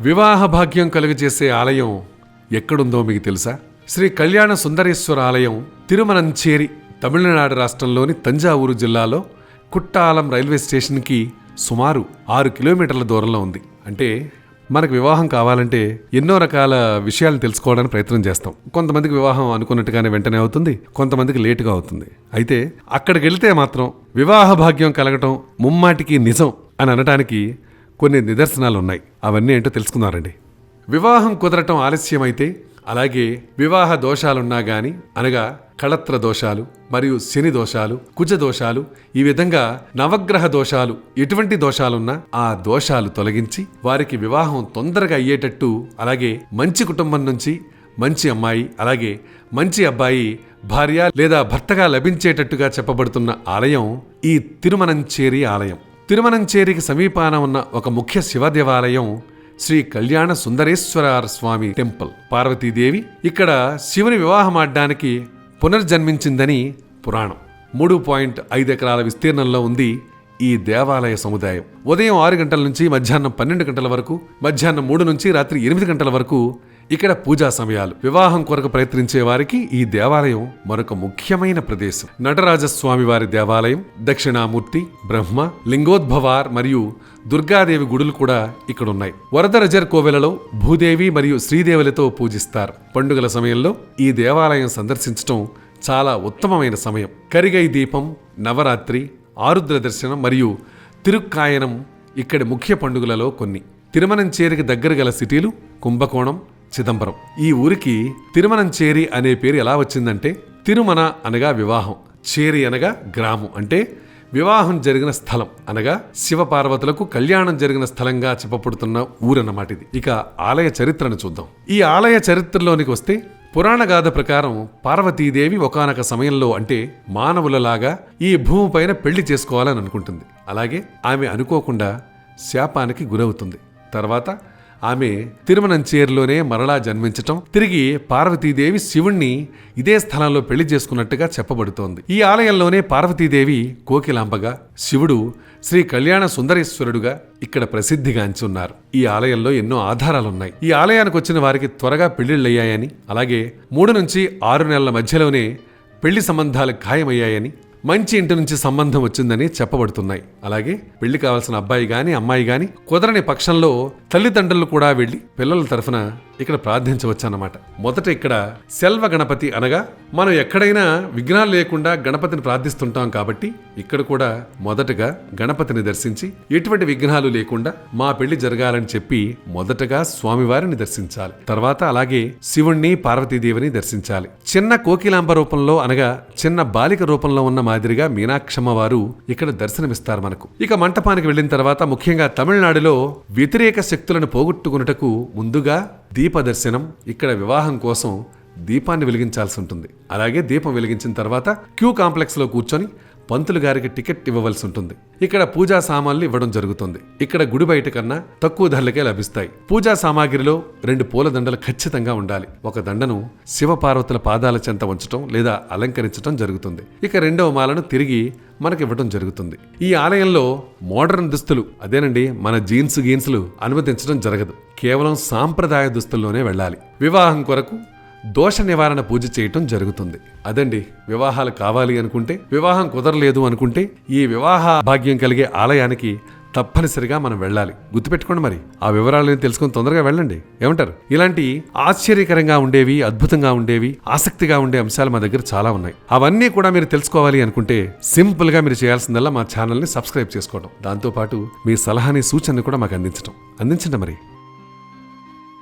వివాహ భాగ్యం కలుగజేసే ఆలయం ఎక్కడుందో మీకు తెలుసా? శ్రీ కళ్యాణ సుందరేశ్వర ఆలయం తిరుమనంచేరి తమిళనాడు రాష్ట్రంలోని తంజావూరు జిల్లాలో కుట్టాలం రైల్వే స్టేషన్కి సుమారు ఆరు కిలోమీటర్ల దూరంలో ఉంది. అంటే మనకు వివాహం కావాలంటే ఎన్నో రకాల విషయాలు తెలుసుకోవడానికి ప్రయత్నం చేస్తాం. కొంతమందికి వివాహం అనుకున్నట్టుగానే వెంటనే అవుతుంది కొంతమందికి లేటుగా అవుతుంది. అయితే అక్కడికి వెళితే మాత్రం వివాహ భాగ్యం కలగటం ముమ్మాటికి నిజం అని అనటానికి కొన్ని నిదర్శనాలు ఉన్నాయి అవన్నీ ఏంటో తెలుసుకున్నారండి వివాహం కుదరటం ఆలస్యమైతే అలాగే వివాహ దోషాలున్నా గాని అనగా కళత్ర దోషాలు మరియు శని దోషాలు కుజ దోషాలు ఈ విధంగా నవగ్రహ దోషాలు ఎటువంటి దోషాలున్నా ఆ దోషాలు తొలగించి వారికి వివాహం తొందరగా అయ్యేటట్టు అలాగే మంచి కుటుంబం నుంచి మంచి అమ్మాయి అలాగే మంచి అబ్బాయి భార్య లేదా భర్తగా లభించేటట్టుగా చెప్పబడుతున్న ఆలయం ఈ తిరుమనంచేరి ఆలయం. తిరుమనంచేరికి సమీపాన ఉన్న ఒక ముఖ్య శివ దేవాలయం శ్రీ కళ్యాణ సుందరేశ్వర స్వామి టెంపుల్. పార్వతీదేవి ఇక్కడ శివుని వివాహం ఆడడానికి పునర్జన్మించిందని పురాణం. మూడు పాయింట్ ఐదు ఎకరాల విస్తీర్ణంలో ఉంది ఈ దేవాలయ సముదాయం. ఉదయం ఆరు గంటల నుంచి మధ్యాహ్నం పన్నెండు గంటల వరకు మధ్యాహ్నం మూడు నుంచి రాత్రి ఎనిమిది గంటల వరకు ఇక్కడ పూజా సమయాలు. వివాహం కొరకు ప్రయత్నించే వారికి ఈ దేవాలయం మరొక ముఖ్యమైన ప్రదేశం. నటరాజస్వామి వారి దేవాలయం దక్షిణామూర్తి బ్రహ్మ లింగోద్భవార్ మరియు దుర్గాదేవి గుడులు కూడా ఇక్కడ ఉన్నాయి వరదరజర్ కోవెలలో భూదేవి మరియు శ్రీదేవులతో పూజిస్తారు. పండుగల సమయంలో ఈ దేవాలయం సందర్శించడం చాలా ఉత్తమమైన సమయం. కరిగై దీపం నవరాత్రి ఆరుద్ర దర్శనం మరియు తిరుక్కాయనం ఇక్కడి ముఖ్య పండుగలలో కొన్ని. తిరుమనంచేరికి దగ్గర గల సిటీలు కుంభకోణం చిదంబరం. ఈ ఊరికి తిరుమనంచేరి అనే పేరు ఎలా వచ్చిందంటే తిరుమన అనగా వివాహం చేరి అనగా గ్రామం అంటే వివాహం జరిగిన స్థలం అనగా శివపార్వతులకు కళ్యాణం జరిగిన స్థలంగా చెప్పబడుతున్న ఊరన్నమాట ఇది. ఇక ఆలయ చరిత్రను చూద్దాం. ఈ ఆలయ చరిత్రలోనికి వస్తే పురాణ గాథ ప్రకారం పార్వతీదేవి ఒకానొక సమయంలో అంటే మానవులలాగా ఈ భూమిపైన పెళ్ళి చేసుకోవాలని అనుకుంటుంది. అలాగే ఆమె అనుకోకుండా శాపానికి గురవుతుంది. తర్వాత ఆమె తిరుమనంచేరులోనే మరలా జన్మించటం తిరిగి పార్వతీదేవి శివుణ్ణి ఇదే స్థలంలో పెళ్ళి చేసుకున్నట్టుగా చెప్పబడుతోంది. ఈ ఆలయంలోనే పార్వతీదేవి కోకిలాంబగా శివుడు శ్రీ కళ్యాణ సుందరేశ్వరుడుగా ఇక్కడ ప్రసిద్ధిగాంచి ఉన్నారు. ఈ ఆలయంలో ఎన్నో ఆధారాలున్నాయి. ఈ ఆలయానికి వచ్చిన వారికి త్వరగా పెళ్ళిళ్ళయ్యాయని అలాగే మూడు నుంచి ఆరు నెలల మధ్యలోనే పెళ్ళి సంబంధాలు ఖాయమయ్యాయని మంచి ఇంటి నుంచి సంబంధం వచ్చిందని చెప్పబడుతున్నాయి. అలాగే పెళ్ళి కావాల్సిన అబ్బాయి గాని అమ్మాయి గాని కుదరని పక్షంలో తల్లిదండ్రులు కూడా వెళ్ళి పిల్లల తరఫున ఇక్కడ ప్రార్థించవచ్చు అన్నమాట మొదట ఇక్కడ సెల్వ గణపతి అనగా మనం ఎక్కడైనా విఘ్నాలు లేకుండా గణపతిని ప్రార్థిస్తుంటాం కాబట్టి ఇక్కడ కూడా మొదటగా గణపతిని దర్శించి ఎటువంటి విఘ్నాలు లేకుండా మా పెళ్ళి జరగాలని చెప్పి మొదటగా స్వామివారిని దర్శించాలి. తర్వాత అలాగే శివుణ్ణి పార్వతీదేవిని దర్శించాలి. చిన్న కోకిలాంబ రూపంలో అనగా చిన్న బాలిక రూపంలో ఉన్న మాదిరిగా మీనాక్షమ్మ వారు ఇక్కడ దర్శనమిస్తారు మనకు. ఇక మంటపానికి వెళ్ళిన తర్వాత ముఖ్యంగా తమిళనాడులో వ్యతిరేక శక్తులను పోగొట్టుకున్నటకు ముందుగా దీప దర్శనం ఇక్కడ వివాహం కోసం దీపాన్ని వెలిగించాల్సి ఉంటుంది. అలాగే దీపం వెలిగించిన తర్వాత క్యూ కాంప్లెక్స్లో కూర్చొని పంతులు గారికి టికెట్ ఇవ్వవలసి ఉంటుంది. ఇక్కడ పూజా సామాన్లు ఇవ్వడం జరుగుతుంది. ఇక్కడ గుడి బయట కన్నా తక్కువ ధరలకే లభిస్తాయి. పూజా సామాగ్రిలో రెండు పూల దండలు ఖచ్చితంగా ఉండాలి. ఒక దండను శివపార్వతుల పాదాల చెంత ఉంచటం లేదా అలంకరించటం జరుగుతుంది. ఇక రెండవ మాలను తిరిగి మనకి ఇవ్వడం జరుగుతుంది. ఈ ఆలయంలో మోడర్న్ దుస్తులు అదేనండి మన జీన్స్ గీన్స్లు అనుమతించడం జరగదు. కేవలం సాంప్రదాయ దుస్తుల్లోనే వెళ్ళాలి. వివాహం కొరకు దోష నివారణ పూజ చేయటం జరుగుతుంది. అదండి వివాహాలు కావాలి అనుకుంటే వివాహం కుదరలేదు అనుకుంటే ఈ వివాహ భాగ్యం కలిగే ఆలయానికి తప్పనిసరిగా మనం వెళ్ళాలి. గుర్తుపెట్టుకోండి మరి ఆ వివరాలను తెలుసుకుని తొందరగా వెళ్ళండి. ఏమంటారు? ఇలాంటి ఆశ్చర్యకరంగా ఉండేవి అద్భుతంగా ఉండేవి ఆసక్తిగా ఉండే అంశాలు మా దగ్గర చాలా ఉన్నాయి. అవన్నీ కూడా మీరు తెలుసుకోవాలి అనుకుంటే సింపుల్గా మీరు చేయాల్సిందల్లా మా ఛానల్ని సబ్స్క్రైబ్ చేసుకోవడం దాంతోపాటు మీ సలహాని సూచనని కూడా మాకు అందించడం అందించండి మరి.